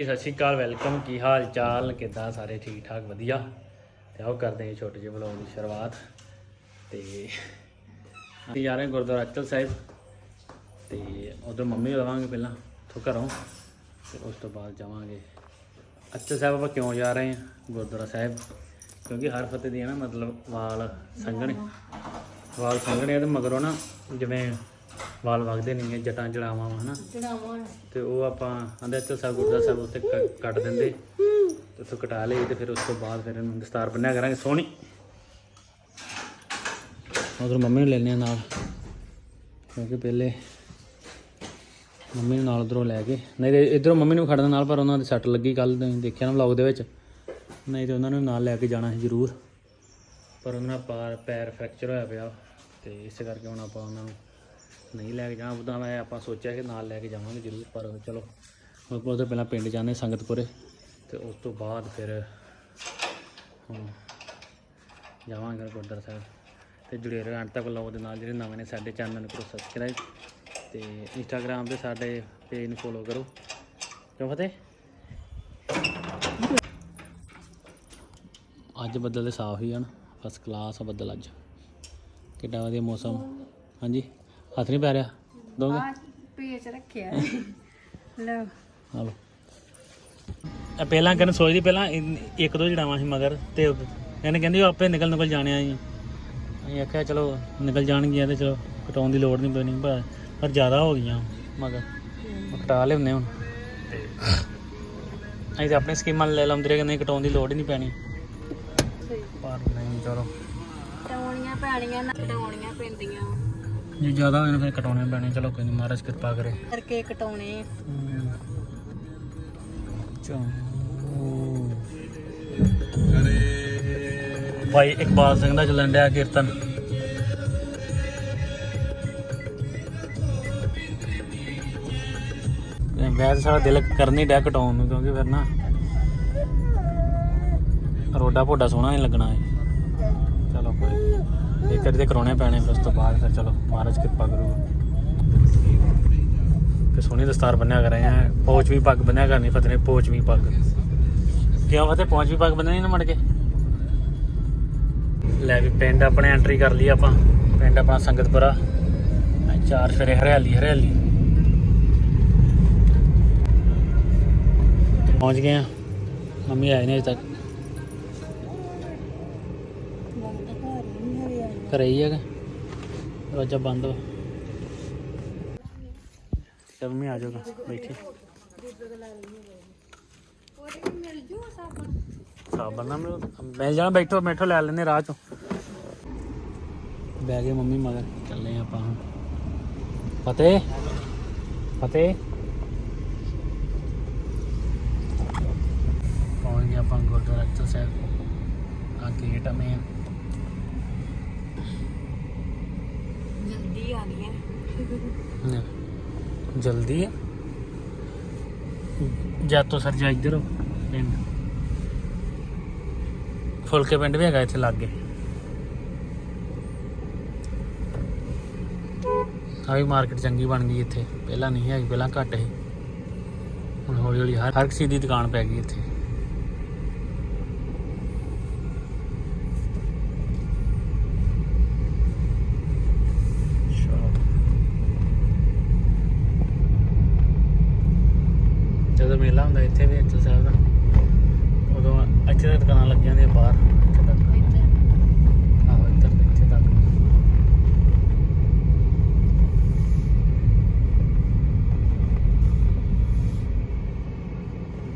ਸਤਿ ਸ਼੍ਰੀ ਅਕਾਲ ਵੈਲਕਮ ਕੀ ਹਾਲ ਚਾਲ, ਕਿੱਦਾਂ ਸਾਰੇ ਠੀਕ ਠਾਕ, ਵਧੀਆ? ਤੇ ਆਓ ਕਰਦੇ ਹਾਂ ਛੋਟੇ ਜਿਹੇ ਵਲੌਗ ਦੀ ਸ਼ੁਰੂਆਤ। ਤੇ ਅਸੀਂ ਜਾ ਰਹੇ ਹਾਂ ਗੁਰਦੁਆਰਾ ਅਚਲ ਸਾਹਿਬ। ਤੇ ਉਧਰ ਮੰਮੀ ਲਵਾਂਗੇ ਪਹਿਲਾਂ ਤੋਂ ਘਰੋਂ। ਤੇ ਉਸ ਤੋਂ ਬਾਅਦ ਜਾਵਾਂਗੇ। ਅਚਲ ਸਾਹਿਬ ਆਪਾਂ ਕਿਉਂ ਜਾ ਰਹੇ ਹਾਂ? ਗੁਰਦੁਆਰਾ ਸਾਹਿਬ। ਕਿਉਂਕਿ ਹਰ ਫਤਿਹ ਦੀ ਹੈ ਨਾ ਮਤਲਬ ਵਾਲ ਸੰਘਣੇ। ਵਾਲ ਸੰਘਣੇ ਆ ਤੇ ਮਗਰੋਂ ਨਾ ਜਿਵੇਂ ਵਾਲ ਵਗਦੇ ਨਹੀਂ ਹੈ ਜਟਾਂ ਜੜਾਵਾਂ ਵਾ ਹਨਾ। ਤੇ ਉਹ ਆਪਾਂ ਆਂਦੇ ਅਚਲ ਸਾਹਿਬ ਗੁਰਦੁਆਰਾ ਸਾਹਿਬ ਉੱਤੇ ਕ- ਕੱਟ ਦਿੰਦੇ। ਤੇ ਉੱਥੋਂ ਕਟਾ ਲਈ ਤੇ ਫਿਰ ਉਸ ਤੋਂ ਬਾਅਦ ਫਿਰ ਇਹਨੂੰ ਦਸਤਾਰ ਬੰਨਿਆ ਕਰਾਂਗੇ। ਸੋਹਣੀ। ਉਧਰ ਮੰਮੀ ਨੂੰ ਲੈਣੇ ਨਾਲ। ਕਿਉਂਕਿ ਪਹਿਲੇ ਮੰਮੀ ਨੂੰ ਨਾਲ ਉਧਰੋਂ ਲੈ ਕੇ। ਨਹੀਂ ਤੇ ਇਧਰੋਂ ਮੰਮੀ ਨੂੰ ਖੜਨ ਨਾਲ ਪਰ ਉਹਨਾਂ ਦੀ ਸੱਟ ਲੱਗੀ ਕੱਲ ਦੇਖਿਆ ਨਾ ਵਲੌਗ ਦੇ ਵਿੱਚ। ਨਹੀਂ ਤੇ ਉਹਨਾਂ ਨੂੰ ਨਾਲ ਲੈ ਕੇ ਜਾਣਾ ਸੀ ਜ਼ਰੂਰ। ਪਰ ਉਹਨਾਂ ਦਾ ਪਾਰ ਪੈਰ ਫ੍ਰੈਕਚਰ ਹੋਇਆ ਪਿਆ। ਤੇ ਇਸ ਕਰਕੇ ਹੁਣ ਆਪਾਂ ਉਹਨਾਂ ਨੂੰ ਨਹੀਂ ਲੈ ਕੇ ਜਾਵਾਂ ਉਦਾਂ ਮੈਂ ਆਪਾਂ ਸੋਚਿਆ ਕਿ ਨਾਲ ਲੈ ਕੇ ਜਾਵਾਂਗੇ ਜ਼ਰੂਰ, ਪਰ ਚਲੋ ਉਹ ਤੋਂ ਪਹਿਲਾਂ ਪਿੰਡ ਜਾਂਦੇ ਸੰਗਤਪੁਰੇ, ਤੇ ਉਸ ਤੋਂ ਬਾਅਦ ਫਿਰ ਹੁਣ ਜਾਵਾਂਗੇ ਗੁਰਦੁਆਰਾ ਸਾਹਿਬ। ਤੇ ਜੁੜੇ ਰਹੋ ਅੰਤ ਤੱਕ ਲੋਕ ਦੇ ਨਾਲ ਜਿਹੜੇ ਨਵੇਂ ਨੇ ਸਾਡੇ ਚੈਨਲ ਨੂੰ ਕਰੋ ਸਬਸਕ੍ਰਾਈਬ ਤੇ ਇੰਸਟਾਗ੍ਰam ਤੇ ਸਾਡੇ ਪੇਜ ਨੂੰ ਫੋਲੋ ਕਰੋ। ਕਿਉਂ ਫਤਿਹ? ਅੱਜ ਬੱਦਲ ਦੇ ਸਾਫ਼ ਹੀ ਹਨ ਫਸਟ ਕਲਾਸ ਆ ਬੱਦਲ ਅੱਜ। ਕਿੱਡਾ ਵਧੀਆ ਮੌਸਮ। ਹਾਂਜੀ? ਹੱਥ ਨਹੀਂ ਪੈ ਰਿਹਾ? ਦੋਗੇ ਪੇਚ ਰੱਖਿਆ। ਲਓ। ਆ ਲਓ। ਇਹ ਪਹਿਲਾਂ ਕਰਨ ਸੋਚਦੀ ਪਹਿਲਾਂ ਇਨ- ਇੱਕ ਦੋ ਜੜਾਵਾਂ ਸੀ ਮਗਰ ਤੇ ਇਹਨੇ ਕਹਿੰਦੀ ਉਹ ਆਪੇ ਨਿਕਲ ਨਿਕਲ ਜਾਣੇ ਆ। ਜੀ ਅਸੀਂ ਆਖਿਆ ਚਲੋ ਨਿਕਲ ਜਾਣਗੀਆਂ ਤੇ ਚਲੋ ਕਟਾਉਣ ਦੀ ਲੋੜ ਨਹੀਂ ਪੈਣੀ ਪਰ ਪਰ ਜ਼ਿਆਦਾ ਹੋ ਗਈਆਂ ਮਗਰ। ਉਹ ਕਟਾ ਲਿਆਉਂਦੇ ਹੁਣ। ਤੇ ਅਸੀਂ ਤਾਂ ਆਪਣੇ ਸਕੀਮਾਂ ਲੈ ਲਾਉਂਦੇ ਰਹੇ ਕਿ ਨਹੀਂ ਕਟਾਉਣ ਦੀ ਲੋੜ ਹੀ ਨਹੀਂ ਪੈਣੀ। ਸਹੀ। ਪਰ ਨਹੀਂ ਚਲੋ। ਟਾਉਣੀਆਂ ਪੈਣੀਆਂ ਨਾ ਕਟਾਉਣੀਆਂ ਪੈਂਦੀਆਂ। ਜੇ ਜ਼ਿਆਦਾ ਹੋਏ ਨਾ ਫਿਰ ਕਟਾਉਣੇ ਪੈਣੇ ਚਲੋ ਕੋਈ ਨਹੀਂ ਮਹਾਰਾਜ ਕਿਰਪਾ ਕਰੇ। ਕਰਕੇ ਕਟਾਉਣੇ। ਭਾਈ ਇਕਬਾਲ ਸਿੰਘ ਦਾ ਚੱਲਣ ਡਿਆ ਕੀਰਤਨ। ਵੈਸੇ ਸਾਡਾ ਦਿਲ ਕਰ ਨਹੀਂ ਡਿਆ ਕਟਾਉਣ ਨੂੰ ਕਿਉਂਕਿ ਫਿਰ ਨਾ ਰੋਡਾ ਭੋਡਾ ਸੋਹਣਾ ਨਹੀਂ ਲੱਗਣਾ ਹੈ ਇੱਕ ਵਾਰੀ ਕਰਾਉਣੇ ਪੈਣੇ, ਫਿਰ ਉਸ ਤੋਂ ਬਾਅਦ ਫਿਰ ਚਲੋ ਮਹਾਰਾਜ ਕਿਰਪਾ ਕਰੂਗਾ। ਤੇ ਸੋਹਣੀ ਦਸਤਾਰ ਬੰਨਿਆ ਕਰ ਰਹੇ ਆ ਪੋਚ ਵੀ ਪੱਗ ਬੰਨਿਆ ਕਰਨੀ ਫਤਿਹ ਨੇ ਪੋਚ ਵੀ ਪੱਗ। ਕਿਉਂ ਫਤਿਹ ਪੋਚ ਵੀ ਪੱਗ ਬੰਨਣੀ ਨਾ ਮੜ ਕੇ? ਲੈ ਵੀ ਪਿੰਡ ਆਪਣੇ ਐਂਟਰੀ ਕਰ ਲਈ ਆਪਾਂ, ਪਿੰਡ ਆਪਣਾ ਸੰਗਤਪੁਰਾ। ਚਾਰ ਫੇਰੇ ਹਰਿਆਲੀ ਹਰਿਆਲੀ। ਪਹੁੰਚ ਗਏ ਆ ਮੰਮੀ ਆਏ ਨੇ ਅਜੇ ਤੱਕ। ਘਰੇ ਹੀ ਹੈਗਾ ਦਰਵਾਜ਼ਾ ਬੰਦ ਵਾ ਚਲ ਮੰਮੀ ਆ ਜਾਓਗਾ ਬੈਠੀ। ਸਾਬਣ ਨਾ ਮਿਲ। ਮੈਂ ਜਾਣਾ ਬੈਠੋ ਬੈਠੋ ਲੈ ਲੈਨੇ ਰਾਹ ਚੋਂ। ਬਹਿ ਗਏ ਮੰਮੀ ਮਗਰ ਚੱਲੇ ਆਪਾਂ ਹੁਣ। ਫਤਿਹ? ਫਤਿਹ? ਪਹੁੰਚ ਗਏ ਆਪਾਂ ਗੁਰਦੁਆਰਾ ਸਾਹਿਬ। ਆ ਗੇਟ ਆ ਮੇਨ ਜਲਦੀ ਆ ਗਈਆਂ ਜਲਦੀ ਹੈ ਜਾ ਤੋਂ ਸਰ ਜਾ ਇੱਧਰ ਪਿੰਡ। ਫੁਲਕੇ ਪਿੰਡ ਵੀ ਹੈਗਾ ਇੱਥੇ ਲਾਗੇ। ਆ ਵੀ ਮਾਰਕੀਟ ਚੰਗੀ ਬਣ ਗਈ ਇੱਥੇ। ਪਹਿਲਾਂ ਨਹੀਂ ਹੈਗੀ, ਪਹਿਲਾਂ ਘੱਟ ਸੀ। ਹੁਣ ਹੌਲੀ ਹੌਲੀ ਹਰ ਹਰ ਕਿਸੇ ਦੀ ਦੁਕਾਨ ਪੈ ਗਈ ਇੱਥੇ ਸ਼ਾਪ ਜਦੋਂ ਮੇਲਾ ਹੁੰਦਾ ਇੱਥੇ ਵੀ ਇੱਥੇ ਸਾਹਿਬ ਦਾ। ਉਦੋਂ ਇੱਥੇ ਤੱਕ ਦੁਕਾਨਾਂ ਲੱਗੀਆਂ ਹੁੰਦੀਆਂ ਬਾਹਰ ਇੱਥੇ ਤੱਕ। ਆਹੋ ਇੱਧਰ ਤੋਂ ਇੱਥੇ ਤੱਕ।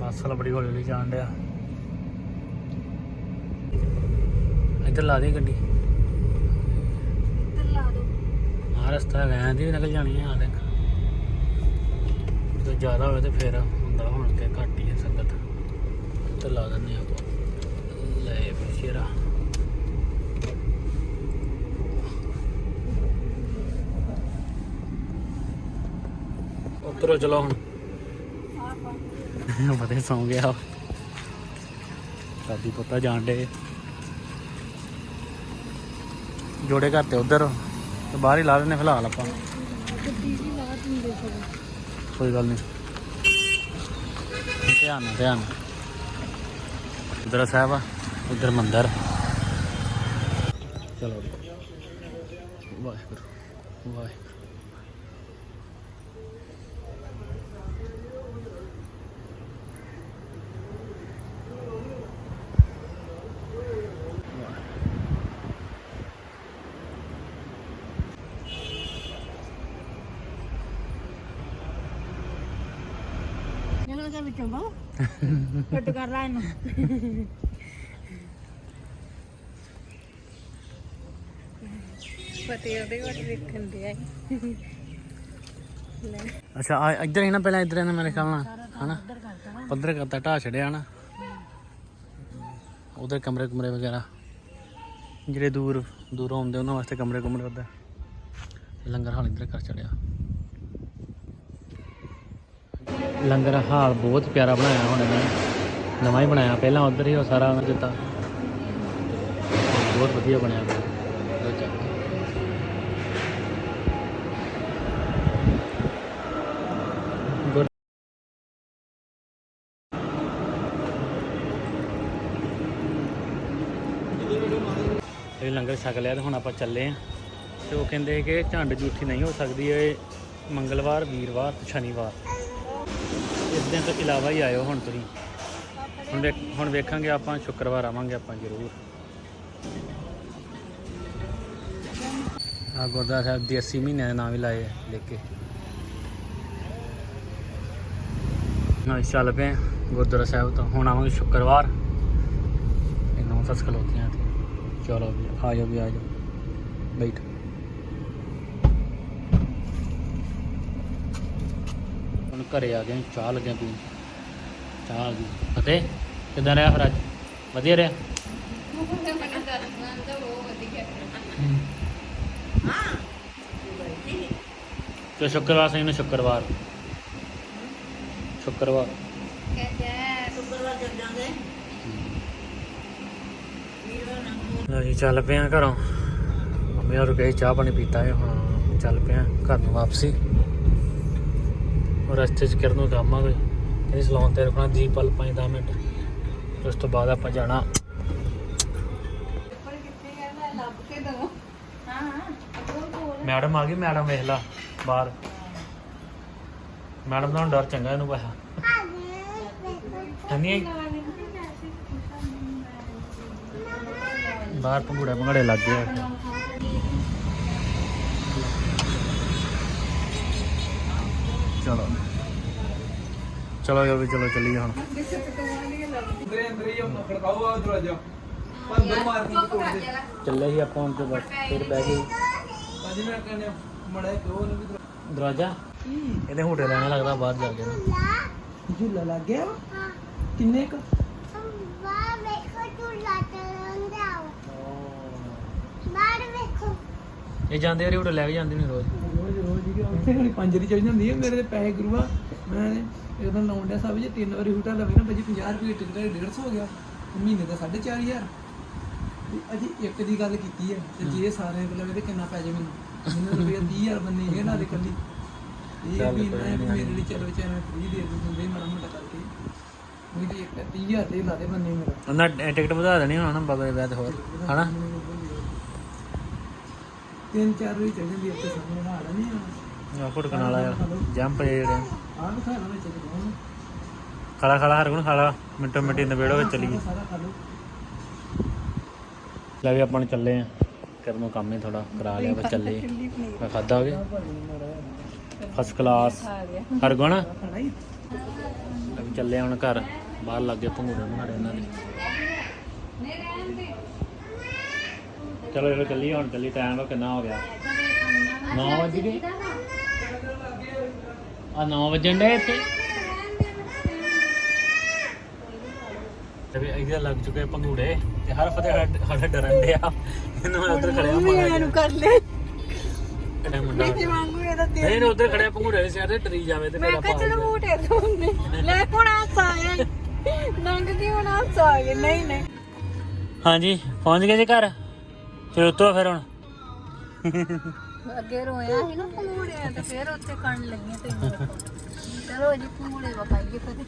ਬੱਸ ਵਾਲਾ ਬੜੀ ਹੌਲੀ ਹੌਲੀ ਜਾਣ ਡਿਆ। ਇੱਧਰ ਲਾ ਦੇ ਗੱਡੀ। ਇੱਧਰ ਲਾ ਦੋ। ਆਹ ਰਸਤਾ ਹੈਗਾ ਆਂ ਦੀ ਵੀ ਨਿਕਲ ਜਾਣੀ ਆ ਦੇਖ। ਜੇ ਜ਼ਿਆਦਾ ਹੋਵੇ ਤੇ ਫਿਰ। ਹੁੰਦਾ ਹੁਣ ਕਿ ਘੱਟ ਹੀ ਹੈ ਸੰਗਤ। ਤੇ ਲਾ ਦਿੰਦੇ ਆਪਾਂ। ਲੈ ਵੀ ਸ਼ੇਰਾ। ਉਤਰੋ ਚਲੋ ਹੁਣ। ਪਤਾ ਸੌਂ ਗਿਆ ਦਾਦੀ ਪੁੱਤਾ ਜਾਣ ਡੇ ਜੋੜੇ ਘਰ ਤੇ ਉਧਰ। ਤੇ ਬਾਹਰ ਹੀ ਲਾ ਦਿੰਦੇ ਫਿਲਹਾਲ ਆਪਾਂ। ਕੋਈ ਗੱਲ ਨਹੀਂ ਧਿਆਨ ਨਾਲ ਧਿਆਨ ਨਾਲ ਉਧਰ ਸਾਹਿਬ ਆ ਉਧਰ ਮੰਦਰ। ਚਲੋ ਵਾਹਿਗੁਰੂ ਵਾਹਿਗੁਰੂ। ਨਿਕਲ ਕੇ ਵਿੱਚੋਂ ਬਾ ਫੁੱਟ ਕਰ ਲੈ ਇਹਨੂੰ। ਪਤੀ ਉਹਦੇ ਕੋਲ ਵੇਖਣ ਦੇ ਆਈ ਲੈ। ਅੱਛਾ ਆ ਇੱਧਰ ਹੀ ਨਾ ਪਹਿਲਾਂ ਇੱਧਰ ਇਹਨਾਂ ਮੇਰੇ ਖਿਆਲ ਨਾਲ ਹਨਾ? ਉੱਧਰ ਕਰਤਾ ਨਾ। ਪੱਧਰ ਕਰਤਾ ਢਾਹ ਛੜਿਆ ਨਾ ਉਧਰ ਕਮਰੇ ਕਮਰੇ ਵਗੈਰਾ। ਜਿਹੜੇ ਦੂਰ ਦੂਰੋਂ ਆਉਂਦੇ ਉਹਨਾਂ ਵਾਸਤੇ ਕਮਰੇ ਕਮਰੇ ਉਧਰ। ਲੰਗਰ ਹਾਲ ਇੱਧਰ ਕਰ ਛੜਿਆ ਲੰਗਰ ਹਾਲ ਬਹੁਤ ਪਿਆਰਾ ਬਣਾਇਆ ਹੁਣ ਇਹਨਾਂ ਨੇ। ਨਵਾਂ ਹੀ ਬਣਾਇਆ, ਪਹਿਲਾਂ ਉਧਰ ਹੀ ਉਹ ਸਾਰਾ ਉਹਨਾਂ ਦਿੱਤਾ। ਬਹੁਤ ਵਧੀਆ ਬਣਿਆ। ਬਹੁਤ ਇਹ ਲੰਗਰ ਛਕ ਲਿਆ ਤੇ ਹੁਣ ਆਪਾਂ ਚੱਲੇ ਆਂ। ਤੇ ਉਹ ਕਹਿੰਦੇ ਕਿ ਝੰਡ ਜੂਠੀ ਨਹੀਂ ਹੋ ਸਕਦੀ, ਇਹ ਮੰਗਲਵਾਰ, ਵੀਰਵਾਰ ਤੇ ਸ਼ਨੀਵਾਰ। ਦਿਨ ਤੋਂ ਇਲਾਵਾ ਹੀ ਆਇਓ ਹੁਣ ਤੁਸੀਂ। ਹੁਣ ਵੇਖ, ਹੁਣ ਵੇਖਾਂਗੇ ਆਪਾਂ, ਸ਼ੁੱਕਰਵਾਰ ਆਵਾਂਗੇ ਆਪਾਂ ਜ਼ਰੂਰ। ਆ ਗੁਰਦੁਆਰਾ ਸਾਹਿਬ ਦੇ 80 ਮਹੀਨਿਆਂ ਦੇ ਨਾਂ ਵੀ ਲਾਏ ਲਿਖ ਕੇ। ਨਾ ਚੱਲ ਪਏ ਗੁਰਦੁਆਰਾ ਸਾਹਿਬ ਤੋਂ। ਹੁਣ ਆਵਾਂਗੇ ਸ਼ੁੱਕਰਵਾਰ। ਇਹ ਨੌ ਸੱਸ ਖਲੋਤੀਆਂ ਤੇ ਚਲੋ ਵੀ, ਆ ਜਾਓ ਵੀ, ਆ ਜਾਓ ਬੈਠ ਹੁਣ ਘਰੇ ਆ ਗਏ, ਚਾਹ ਲੱਗਿਆ ਪੀਣ ਚਾਹ ਆ ਗਈ। ਅਤੇ ਕਿਦਾਂ ਰਿਹਾ ਫਿਰ ਅੱਜ? ਵਧੀਆ ਰਿਹਾ? ਤੇ ਸ਼ੁੱਕਰਵਾਰ ਸਹੀ ਨਾ, ਸ਼ੁੱਕਰਵਾਰ। ਸ਼ੁੱਕਰਵਾਰ। ਲਓ ਚੱਲ ਪਏ ਆ ਘਰੋਂ। ਮੰਮੀ ਹੋਰ ਗਏ ਚਾਹ ਪਾਣੀ ਪੀਤਾ ਹੈ, ਹੁਣ ਚੱਲ ਪਏ ਆ ਘਰ ਨੂੰ ਵਾਪਸੀ। ਔਰ ਰਸਤੇ 'ਚ ਕਿਰਨ ਨੂੰ ਕੰਮ ਆ ਕੋਈ ਕਹਿੰਦੀ ਸਲਾਉਣ ਤੇ ਰੁਕਣਾ ਜੀ ਪਲ 5-10 ਮਿੰਟ। ਉਸ ਤੋਂ ਬਾਅਦ ਆਪਾਂ ਜਾਣਾ। ਮੈਡਮ ਆ ਗਈ, ਮੈਡਮ ਵੇਖ ਲਾ, ਬਾਹਰ। ਮੈਡਮ ਦਾ ਹੁਣ ਡਰ ਚੰਗਾ ਇਹਨੂੰ ਪਾਇਆ ਨਹੀਂ ਬਾਹਰ ਪੰਗੂੜੇ ਪੰਗੜੇ ਲੱਗ ਗਏ। ਚਲੋ। ਚਲੋ ਯਾਰ ਵੀ ਚਲੋ ਚੱਲੀਏ ਹੁਣ। ਅੰਦਰੇ ਅੰਦਰੇ ਹੀ ਆਪਣਾ ਖੜਕਾਓ ਆ ਦਰਵਾਜ਼ਾ ਅੰਦਰ ਮਾਰ ਕੇ ਤੋੜ ਦੇ ਚੱਲੇ ਹੀ ਆਪਾਂ ਹੁਣ ਤੇ ਬਸ ਫਿਰ ਬਹਿ ਗਏ। ਅੱਜ ਮੈਂ ਕਹਿੰਦਾ ਮੜਾ ਕਿਉਂ ਨਹੀਂ ਵੀ ਦਰਵਾਜ਼ਾ? ਇਹਦੇ ਹੋਟਲ ਲੈਣਾ ਲੱਗਦਾ ਬਾਹਰ ਜਾ ਕੇ। ਝੂਲਾ ਲੱਗ ਗਿਆ? ਕਿੰਨੇ ਕ? ਬਾਹਰ ਵੇਖੋ। ਝੂਲਾ ਚੱਲਦਾ ਬਾਹਰ ਵੇਖੋ ਇਹ ਜਾਂਦੇ ਵਾਰੀ ਹੋਟਲ ਲੈ ਕੇ ਜਾਂਦੇ ਨੇ ਰੋਜ਼। ਰੋਜ਼ ਰੋਜ਼ ਹੀ ਉੱਥੇ ਹਣੀ ਪੰਜ ਦੀ ਚੜ ਜਾਂਦੀ ਹੈ ਮੇਰੇ ਤੇ ਪੈਸੇ ਗੁਰੂਆ ਮੈਂ ਇੱਕ ਦਿਨ ਲਾਉਣ ਡਿਆ ਸਾਹਿਬ ਜੇ ਤਿੰਨ ਵਾਰੀ ਹੁਟਾ ਲਵੇ ਨਾ ਭਾਜੀ 50 ਰੁਪਏ ਟਿਕਟ 150 ਹੋ ਗਿਆ। ਮਹੀਨੇ ਦਾ 4500 ਤੇ ਅਜੇ ਇੱਕ ਦੀ ਗੱਲ ਕੀਤੀ ਹੈ ਤੇ ਜੇ ਸਾਰੇ ਕੋਲ ਲਵੇ ਤੇ ਕਿੰਨਾ ਪੈ ਜਾਵੇ ਮੈਨੂੰ ਮੈਨੂੰ ਰੁਪਏ 30000 ਬੰਨੇ ਇਹ ਨਾਲੇ ਕੱਲੀ ਇਹ ਵੀ ਮੈਂ ਨੀ। ਮੇਰੇ ਲਈ ਚਲੋ ਚੈਨਲ ਫ੍ਰੀ ਦੇ ਦਿੰਦੇ ਮਾੜਾ ਮੋਟਾ ਕਰਕੇ। ਉਹ ਵੀ ਇੱਕ 30000 ਦੇ ਲਾ ਦੇ ਬੰਨੇ ਮੇਰਾ। ਉਹਨਾਂ ਨੇ ਟਿਕਟ ਵਧਾ ਦੇਣੀ ਹੁਣ ਨਾ ਬਾਬਾ ਦੇ ਵਿਆਹ ਤੇ ਹੋਰ ਹਨਾ ਤਿੰਨ ਚਾਰ ਵਾਰੀ ਚੱਲ ਜਾਂਦੀ ਇੱਥੇ ਸਾਹਮਣੇ ਹਾਲ ਨਹੀਂ ਆ। ਆ ਫੁੱਟ ਕਨਾਲ ਆ। ਜੰਪ ਜਿਹੜੇ। ਆਹ ਦਿਖਾ ਲਓ ਵਿੱਚ ਦਿਖਾਉਣ ਖਾਲਾ ਖਾਲਾ ਹਰ ਗੁਣ ਖਾਲਾ। ਮਿੰਟੋ ਮਿੰਟੀ ਨਵੇੜੋ ਵਿੱਚ ਚਲੀ ਗਈ ਸਾਰਾ ਖਾ ਲਓ। ਲੈ ਵੀ ਆਪਾਂ ਨੂੰ ਚੱਲੇ ਆ। ਕਰਨ ਕੰਮ ਹੀ ਥੋੜਾ ਕਰਾ ਲਿਆ ਬਸ ਚੱਲੇ। ਮੈਂ ਖਾਦਾ ਹੋ ਗਿਆ? ਫਸਟ ਕਲਾਸ ਹਰ ਗੁਣ ਖਾਣਾ ਹੀ ਚੱਲੇ ਹੁਣ ਘਰ। ਬਾਹਰ ਲੱਗੇ ਭੰਗੂੜੇ ਬਣਾ ਰਹੇ ਉਹਨਾਂ ਨੇ ਚਲੋ ਚਲੋ ਚੱਲੀਏ ਹੁਣ ਚੱਲੀ ਟਾਈਮ ਕਿੰਨਾ ਹੋ ਗਿਆ? 9 ਵਜ ਗਏ? ਆ 9 ਵਜਣ ਦੇ ਇੱਥੇ? ਤੇ ਵੀ ਇਹਦਾ ਲੱਗ ਚੁੱਕੇ ਭੰਗੂੜੇ ਤੇ ਹਰ ਫਤਿਹ ਸਾਡਾ- ਡਰਨ ਡਿਆ। ਇਹਨੂੰ ਮੈਂ ਉੱਧਰ ਖੜਿਆ ਮਾਰਾ ਨੂੰ। ਕਰ ਲੈ। ਕਿਹੜਾ ਮੁੰਡਾ। ਤੇ ਵਾਂਗੂ ਇਹਦਾ ਤੇ ਨਹੀਂ ਨਹੀਂ ਉੱਧਰ ਖੜਿਆ ਭੰਗੂੜੇ ਦੇ ਸਿਰ ਤੇ ਡਰੀ ਜਾਵੇ ਤੇ ਮੈਂ ਮੇਰਾ ਕਿਹਾ ਪਾ ਚਲੋ ਮੂਟੇ ਦੋਨੇ ਲੈ ਹੁਣ ਹਾਸਾ ਆਇਆ ਨੰਗ ਕੀ ਹੁਣ ਹਾਸਾ ਆ ਗਿਆ ਨਹੀਂ ਨਹੀਂ। ਹਾਂਜੀ ਪਹੁੰਚ ਗਏ ਜੀ ਘਰ? ਫਿਰ ਉਤੋ ਫਿਰ ਹੁਣ। ਅੱਗੇ ਰੋਇਆ ਸੀ ਨਾ ਪਮੂੜਿਆ ਤੇ, ਫਿਰ ਉੱਥੇ ਕੰਨ ਲੱਗੀਆਂ ਤੇ ਚਲੋ ਜੀ ਪਮੂੜੇ ਵਖਾਈਏ ਫਿਰ।